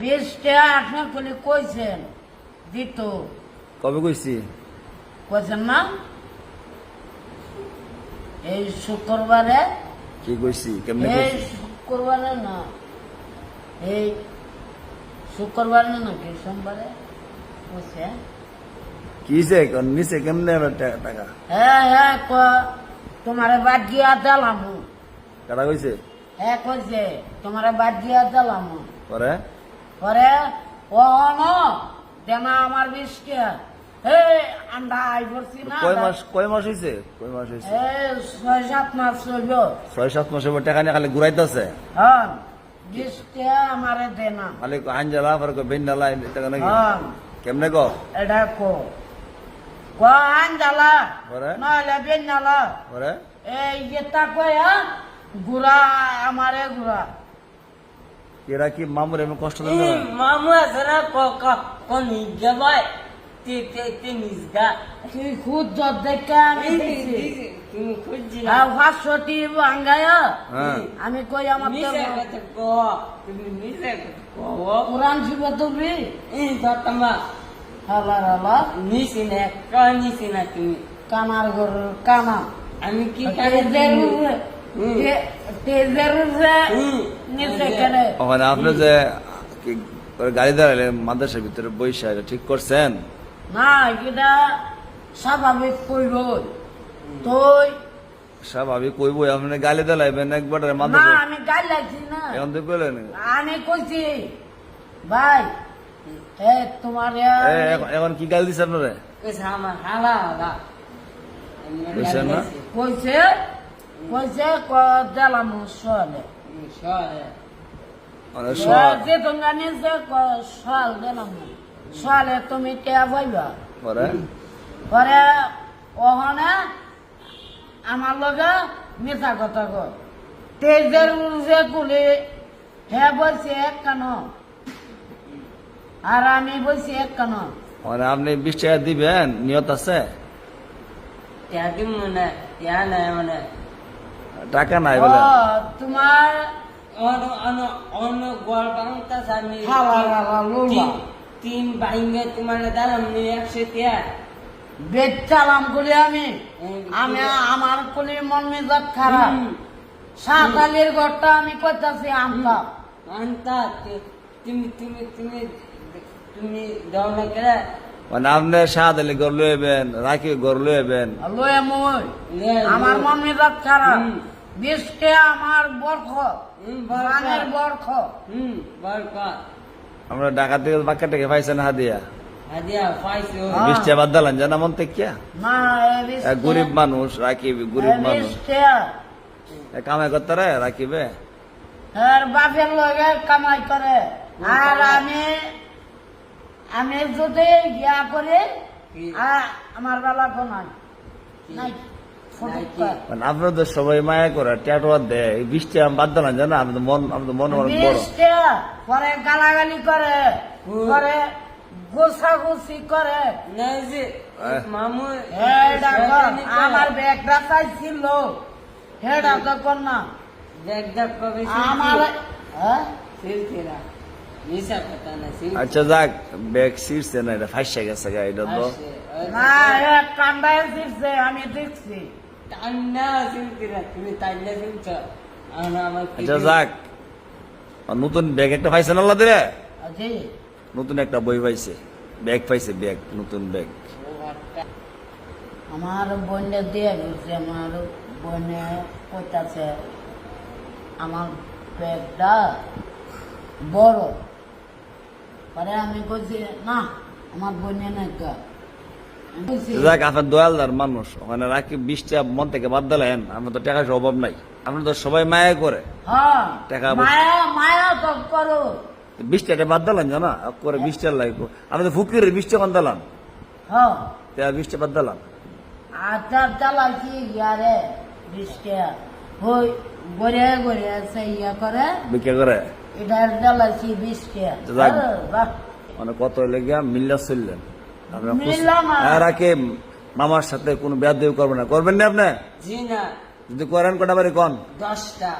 বিশটা আপনি বলে কইছেন দিত। কবে কইছি? কইছেন না? এই শুক্রবারে। কি কইছি? কেমনে এই শুক্রবারে না এই শুক্রবারে নাকি সোমবারে কইছে। কিছে নিচে কেমনে টাকা? হ্যাঁ হ্যাঁ ক তোমারে বাদ দিয়া দিলাম। কাটা কইছে? হ্যাঁ কইছে তোমারে বাদ দিয়া দিলাম। পরে? পরে ও ন দেনা আমার বিষকে হে আন্ডা আই পড়ছি না কয় মাস কয় মাস হইছে? কয় মাস হইছে? এ ছয় সাত মাস হইল। ছয় সাত মাসের পর টাকা নিয়ে খালি ঘুরাইতেছে? হ্যাঁ বিষকে আমারে দেনা। খালি আঞ্জালা পরে কয় বেন্ডালা টাকা নাকি? হ্যাঁ কেমনে কো এটা কো আঞ্জালা? নইলে পরে এই যে তাকয় গুড়া আমারে গুড়া এরা কি মামুর এমন কষ্ট দেন না? মামু আছে না ক ক কোন গেবাই তে তে তে নিজগা তুই খুদ যত দেখে আমি তুমি খুঁজছি না। আর ভাস্বতী ভাঙ্গায়? হ্যাঁ। আমি কই আমার তো ক তুমি ক। কোরআন শিব তুলবি এই দতমা হালা। নিছি না ক নিছি না তুমি? কানার ঘর কানা। আমি কি ওখানে আপনি যে গাড়ি দাঁড়ালেন মাদ্রাসার ভিতরে বৈশা এটা ঠিক করছেন? না এটা স্বাভাবিক কইব তুই স্বাভাবিক কইব আপনি গালি দাঁড়াইবেন একবার না মাদ্রাসা আমি গাল লাগছি না এখন তো কইলেন আমি কইছি ভাই তোমার এখন- কি গালি দিছে আপনারে কইছে আমার হালা হালা না? কইছে কইছে ক দিলাম সলে হুম, সরে। মানে সব যে তোমরা নিছে ক সল দিলাম সলে তুমি কে পাইবা পরে পরে ওখানে আমার লগে মিথ্যা কথা কর তেজের যে গুলি হে বলছে এক কান আর আমি বলছি এক কান মানে আপনি বিশ টাকা দিবেন নিয়ত আছে দিম মনে টিয়া নাই মনে টাকা নাই বলে। তোমার তিন বাইঙ্গে তোমার দাঁড়াম একশো টিয়া বেদ চালাম করি আমি। আমি আমার কলি মন মেজাজ খারাপ। হুম। সাঁতালির ঘরটা আমি করতেছি আমটা আনতা। তু- তুমি তুমি তুমি তুমি দাও না কেরা মানে আপনি সাদ আলী গর লইবেন রাখি গর লইবেন। লয়ে মই। আমার মন মেজাজ খারাপ। বিষকে আমার বরখ হুম, বরখ। আমরা ঢাকা থেকে বাক্কা থেকে পাইছেন হাদিয়া? দিলেন জানা মন থেকে? গরিব মানুষ রাখি এ গরিব মানুষ। কামাই করতে রে রাখিবে বাপের লগে কামাই করে। আর আমি আমি যদি ইয়া করে আ- আমার বেলা নাই। মানে আপনাদের সবাই মায়া করে ট্যাটোয়া দেয়। এই বিশ টাকা বাদ দিলেন জানা আমাদের মন আমাদের মন অনেক বড়। পরে গালাগালি করে। গোসাগুসি করে। না মামু আমার ব্যাগটা চাইছিল। হেডা তো কর না। দেখ দেখ কবে আমার হ্যাঁ? আচ্ছা যাক ব্যাগ সিটছে না এটা ফাইসা গেছে গা এটা তো। না কান্দায় দিচ্ছে আমি দেখছি। আচ্ছা যাক। নতুন ব্যাগ একটা পাইছে না আল্লাহ দিলে? নতুন একটা বই পাইছে। ব্যাগ পাইছে ব্যাগ নতুন ব্যাগ আমার বোনে দিয়ে গেছে আমার বোনে কইতাছে আমার ব্যাগটা বড়। পরে আমি কইছি না আমার বোনে নাই যাক আপনার দয়ালদার মানুষ ওখানে রাখি বিশটা মন থেকে বাদ দিলেন আমার তো টাকার অভাব নাই। আপনার তো সবাই মায়া করে। হ্যাঁ টাকা বাদ জানা? করে বিশ টাকা লাগবে আমি তো বিশ টাকা দিলাম। হ্যাঁ। বাদ দিলাম। ইয়ারে হই গড়ে গড়ে ইয়া করে। করে। এটার। মানে কত লেগে মিল্লা চললেন। রাখে মামার সাথে কোনো ব্যাধ করবে না। করবেন না আপনি? যদি করেন কটা বাড়ি কন? দশটা।